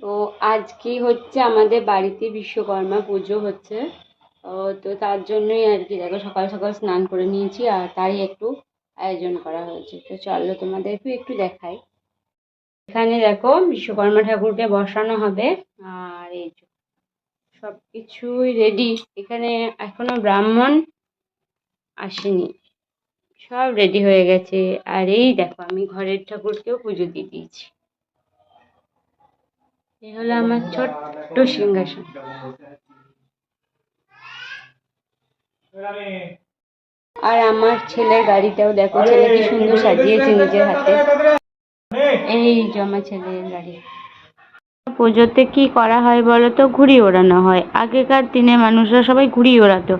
তো আজকে হচ্ছে? আমাদের বাড়িতে বিশ্বকর্মা পুজো হচ্ছে। তো তার জন্যই আর কি, দেখো সকাল সকাল স্নান করে নিয়েছি আর তারই একটু আয়োজন করা হয়েছে। তো চলো তোমাদেরকে একটু দেখাই। এখানে দেখো বিশ্বকর্মা ঠাকুরকে বসানো হবে আর এই সব কিছুই রেডি এখানে এখনও ব্রাহ্মণ আসেনি। সব রেডি হয়ে গেছে। আর এই দেখো আমি ঘরের ঠাকুরকেও পুজো দিয়ে দিয়েছি। হলো আমার ছোট্ট সিংহাসন। আর আমার ছেলের গাড়িটাও দেখো ছেলে কি সুন্দর সাজিয়েছে নিজের হাতে। এই যে আমার ছেলের গাড়ি। পুজোতে কি করা হয় বলো তো? ঘুড়ি ওড়ানো হয়। আগেকার দিনে মানুষরা সবাই ঘুড়ি ওড়াতো।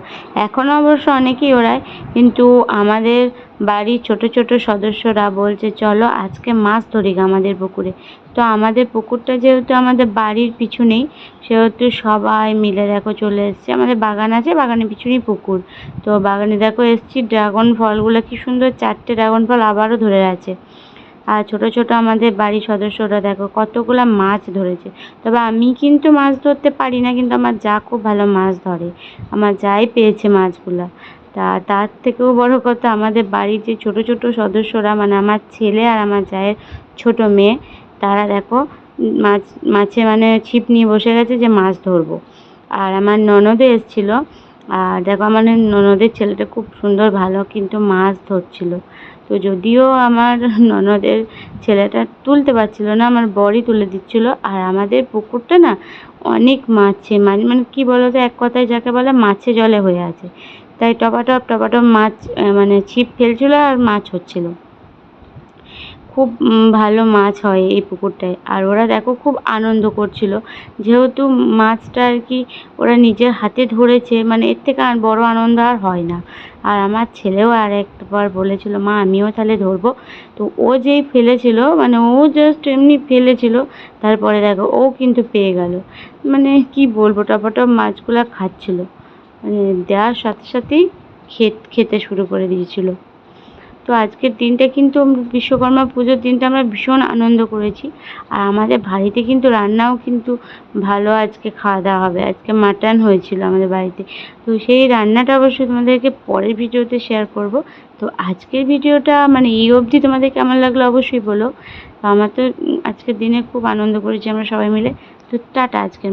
এখনও অবশ্য অনেকেই ওড়ায় কিন্তু আমাদের বাড়ির ছোট ছোট সদস্যরা বলছে, চলো আজকে মাছ ধরি আমাদের পুকুরে। তো আমাদের পুকুরটা যেহেতু আমাদের বাড়ির পিছনেই সেহেতু সবাই মিলে দেখো চলে এসছে। আমাদের বাগান আছে, বাগানের পিছনেই পুকুর। তো বাগানে দেখো এসছি, ড্রাগন ফলগুলো কি সুন্দর, চারটে ড্রাগন ফল আবারও ধরে আছে। আর ছোট ছোট আমাদের বাড়ির সদস্যরা দেখো কতগুলো মাছ ধরেছে। তবে আমি কিন্তু মাছ ধরতে পারি না, কিন্তু আমার যা খুব ভালো মাছ ধরে। আমার যাই পেয়েছে মাছগুলো। তা, তার থেকেও বড় কথা আমাদের বাড়ির যে ছোট ছোট সদস্যরা মানে আমার ছেলে আর আমার জায়ের ছোট মেয়ে, তারা দেখো মাছ, মাছে মানে ছিপ নিয়ে বসে গেছে যে মাছ ধরবো। আর আমার ননদও এসেছিল, আর দেখো আমার ননদের ছেলেটা খুব সুন্দর ভালো কিন্তু মাছ ধরছিল। তো যদিও আমার ননদের ছেলেটা তুলতে পারছিল না, আমার বরই তুলে দিচ্ছিল। আর আমাদের পুকুরটা না অনেক মাছে মানে মানে কী বলো তো এক কথায় যাকে বলে মাছে জলে হয়ে আছে। তাই টপাটপ টপাটপ মাছ মানে ছিপ ফেলছিল আর মাছ হচ্ছিল। খুব ভালো মাছ হয় এই পুকুরটায়। আর ওরা দেখো খুব আনন্দ করছিল। যেহেতু মাছটা আর কি ওরা নিজের হাতে ধরেছে মানে এর থেকে আর বড় আনন্দ আর হয় না। আর আমার ছেলেও আর একবার বলেছিল, মা, আমিও তাহলে ধরবো। তো ও যেই ফেলেছিল মানে ও জাস্ট এমনি ফেলেছিল, তারপরে দেখো ও কিন্তু পেয়ে গেল। মানে কি বলব, টপাটপ মাছগুলো খাচ্ছিল। দেওয়ার সাথে সাথেই খেত, খেতে শুরু করে দিয়েছিল। তো আজকের দিনটা কিন্তু বিশ্বকর্মা পুজোর দিনটা আমরা ভীষণ আনন্দ করেছি। আর আমাদের বাড়িতে কিন্তু রান্নাও কিন্তু ভালো আজকে খাওয়া দাওয়া হবে। আজকে মাটন হয়েছিল আমাদের বাড়িতে। তো সেই রান্নাটা অবশ্যই তোমাদেরকে পরের ভিডিওতে শেয়ার করব। তো আজকের ভিডিওটা মানে এই অবধি তোমাদের কেমন লাগল অবশ্যই বলো। তো আমার তো আজকের দিনে খুব আনন্দ করেছি আমরা সবাই মিলে। তো টাটা আজকের